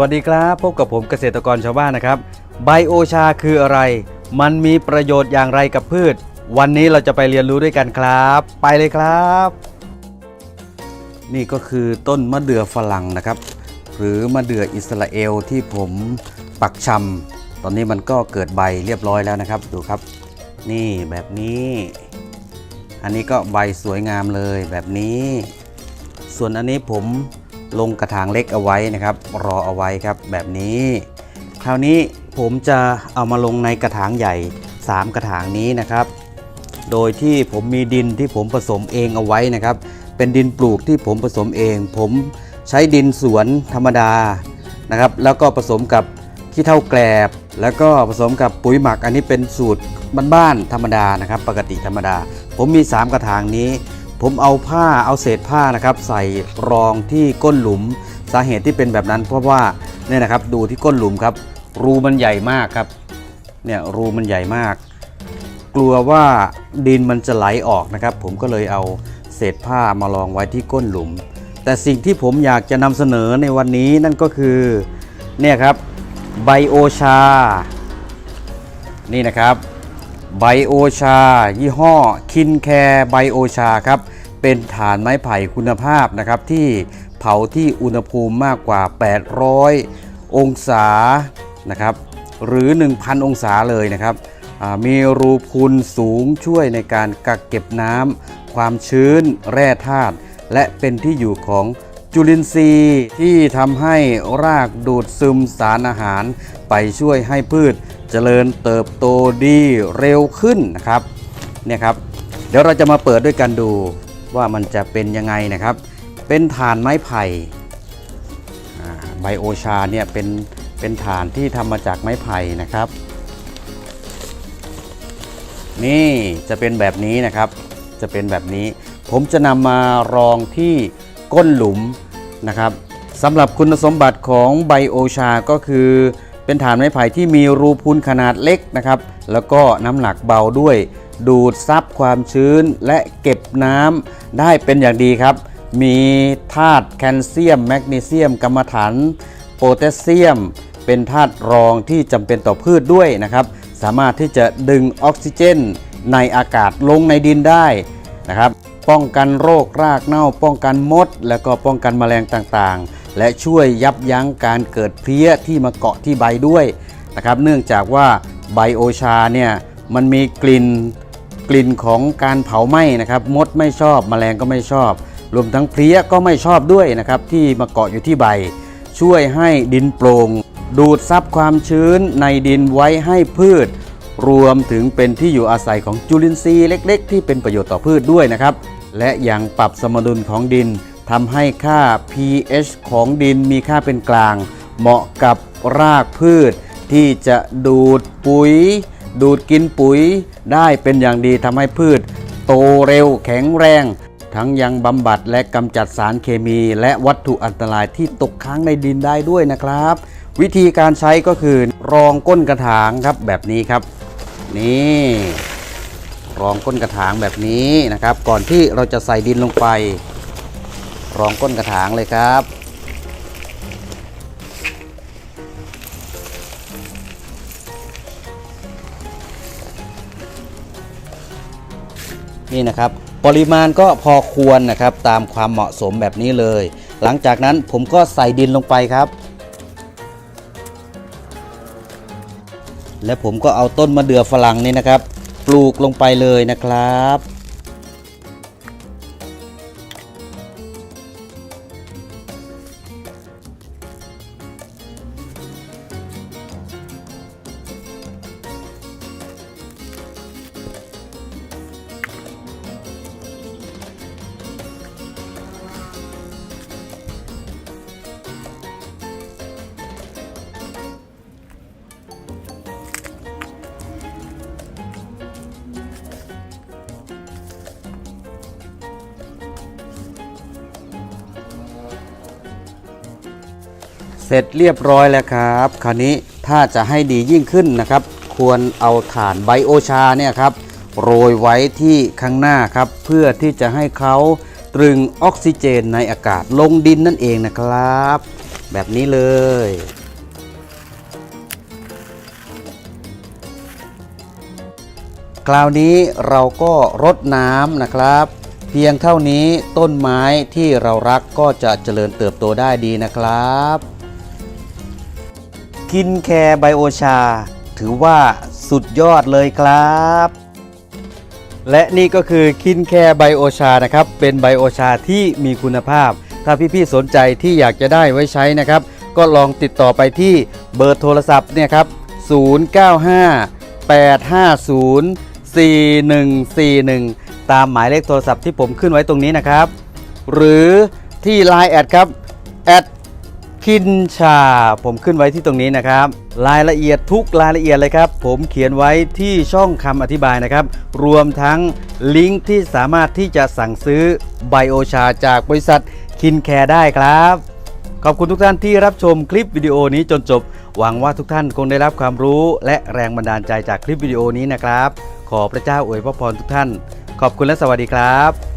วัสดีครับ พบกับผมเกษตรกรชาวบ้านนะครับ ไบโอชาคืออะไร มันมีประโยชน์อย่างไรกับพืช วันนี้เราจะไปเรียนรู้ด้วยกันครับ ไปเลยครับ นี่ก็คือต้นมะเดื่อฝรั่งนะครับ หรือมะเดื่ออิสราเอลที่ผมปักชำตอนนี้มันก็เกิดใบเรียบร้อยแล้วนะครับ ดูครับ นี่แบบนี้ อันนี้ก็ใบสวยงามเลยแบบนี้ ส่วนอันนี้ผม ลงกระถางเล็กเอาไว้นะครับ รอเอาไว้ครับแบบนี้ คราวนี้ผมจะเอามาลงในกระถางใหญ่ 3 กระถางนี้นะครับ โดยที่ผมมีดินที่ผมผสมเองเอาไว้นะครับ เป็นดินปลูกที่ผมผสมเอง ผมใช้ดินสวนธรรมดานะครับ แล้วก็ผสมกับขี้เถ้าแกลบ แล้วก็ผสมกับปุ๋ยหมักอันนี้เป็นสูตรบ้านๆธรรมดานะครับ ปกติธรรมดา ผมมี 3 กระถางนี้ ผมเอาผ้าเอาเศษผ้านะครับใส่รองที่ก้นหลุม สาเหตุที่เป็นแบบนั้น เพราะว่าเนี่ยนะครับดูที่ก้นหลุมครับ รูมันใหญ่มากครับเนี่ยรูมันใหญ่มาก กลัวว่าดินมันจะไหลออกนะครับ ผมก็เลยเอาเศษผ้ามารองไว้ที่ก้นหลุม แต่สิ่งที่ผมอยากจะนำเสนอในวันนี้นั่นก็คือเนี่ยครับไบโอชา นี่นะครับ ไบโอชา ยี่ห้อคินแคร์ไบโอชาครับ เป็นฐานไม้ไผ่คุณภาพนะครับ ที่เผาที่อุณหภูมิมากกว่า 800 องศานะครับ หรือ 1,000 องศาเลยนะครับมีรูพุนสูงช่วยในการกักเก็บน้ำความชื้นแร่ธาตุและเป็นที่อยู่ของจุลินทรีย์ที่ทำให้รากดูดซึมสารอาหาร ไปช่วยให้พืช เจริญเติบโตดีเร็วขึ้นนะครับเนี่ยครับเดี๋ยวเราจะมาเปิดด้วยกันดูว่ามันจะเป็นยังไงนะครับ เป็นฐานไม้ไผ่ไบโอชาเนี่ยเป็นเป็นฐานที่ทำมาจากไม้ไผ่นะครับ นี่จะเป็นแบบนี้นะครับ จะเป็นแบบนี้ ผมจะนำมารองที่ก้นหลุมนะครับสำหรับคุณสมบัติของไบโอชาก็คือ เป็นฐานไม้ไผ่ที่มีรูพุนขนาดเล็กนะครับ แล้วก็น้ำหนักเบาด้วย ดูดซับความชื้นและเก็บน้ำได้เป็นอย่างดีครับ มีธาตุแคลเซียม แมกนีเซียมกรรมฐานโพแทสเซียม เป็นธาตุรองที่จำเป็นต่อพืชด้วยนะครับ สามารถที่จะดึงออกซิเจน ในอากาศลงในดินได้นะครับ ป้องกันโรครากเน่า ป้องกันมด แล้วก็ป้องกันแมลงต่างๆ และช่วยยับยั้งการเกิดเพลี้ยที่มาเกาะที่ใบด้วยนะครับ เนื่องจากว่าไบโอชาเนี่ยมันมีกลิ่นกลิ่นของการเผาไหม้นะครับ มดไม่ชอบแมลงก็ไม่ชอบ รวมทั้งเพลี้ยก็ไม่ชอบด้วยนะครับ ที่มาเกาะอยู่ที่ใบ ช่วยให้ดินโปร่งดูดซับความชื้นในดินไว้ให้พืช รวมถึงเป็นที่อยู่อาศัยของจุลินทรีย์เล็ก ๆ ที่เป็นประโยชน์ต่อพืชด้วยนะครับ และยังปรับสมดุลของดิน ทำให้ค่า pH ของดินมีค่าเป็นกลาง เหมาะกับรากพืช ที่จะดูดปุ๋ย ดูดกินปุ๋ย ได้เป็นอย่างดีทำให้พืช โตเร็วแข็งแรง ทั้งยังบำบัดและกำจัดสารเคมี และวัตถุอันตรายที่ตกค้างในดินได้ด้วยนะครับ วิธีการใช้ก็คือรองก้นกระถางครับแบบนี้ครับ นี่รองก้นกระถางแบบนี้นะครับ ก่อนที่เราจะใส่ดินลงไป รองก้นกระถางเลยครับ นี่นะครับปริมาณก็พอควรนะครับตามความเหมาะสมแบบนี้เลย หลังจากนั้นผมก็ใส่ดินลงไปครับ และผมก็เอาต้นมะเดื่อฝรั่งนี่นะครับ ปลูกลงไปเลยนะครับ เสร็จเรียบร้อยแล้วครับ คราวนี้ถ้าจะให้ดียิ่งขึ้นนะครับ ควรเอาถ่านไบโอชาเนี่ยครับโรยไว้ที่ข้างหน้าครับ เพื่อที่จะให้เขาตรึงออกซิเจนในอากาศลงดินนั่นเองนะครับ แบบนี้เลย คราวนี้เราก็รดน้ำนะครับ เพียงเท่านี้ต้นไม้ที่เรารักก็จะเจริญเติบโตได้ดีนะครับ กินแคร์ไบโอชา ถือว่าสุดยอดเลยครับ และนี่ก็คือคินแคร์ไบโอชานะครับ เป็นไบโอชาที่มีคุณภาพ ถ้าพี่ๆสนใจที่อยากจะได้ไว้ใช้นะครับ ก็ลองติดต่อไปที่เบอร์โทรศัพท์เนี่ยครับ 095 850 4141 ตามหมายเลขโทรศัพท์ที่ผมขึ้นไว้ตรงนี้นะครับ หรือที่ Line แอดครับแอด คินชา ผมขึ้นไว้ที่ตรงนี้นะครับ รายละเอียดทุกรายละเอียดเลยครับ ผมเขียนไว้ที่ช่องคำอธิบายนะครับ รวมทั้งลิงก์ที่สามารถที่จะสั่งซื้อไบโอชาจากบริษัทคินแคร์ได้ครับ ขอบคุณทุกท่านที่รับชมคลิปวิดีโอนี้จนจบ หวังว่าทุกท่านคงได้รับความรู้ และแรงบันดาลใจจากคลิปวิดีโอนี้นะครับ ขอพระเจ้าอวยพระพรทุกท่าน ขอบคุณและสวัสดีครับ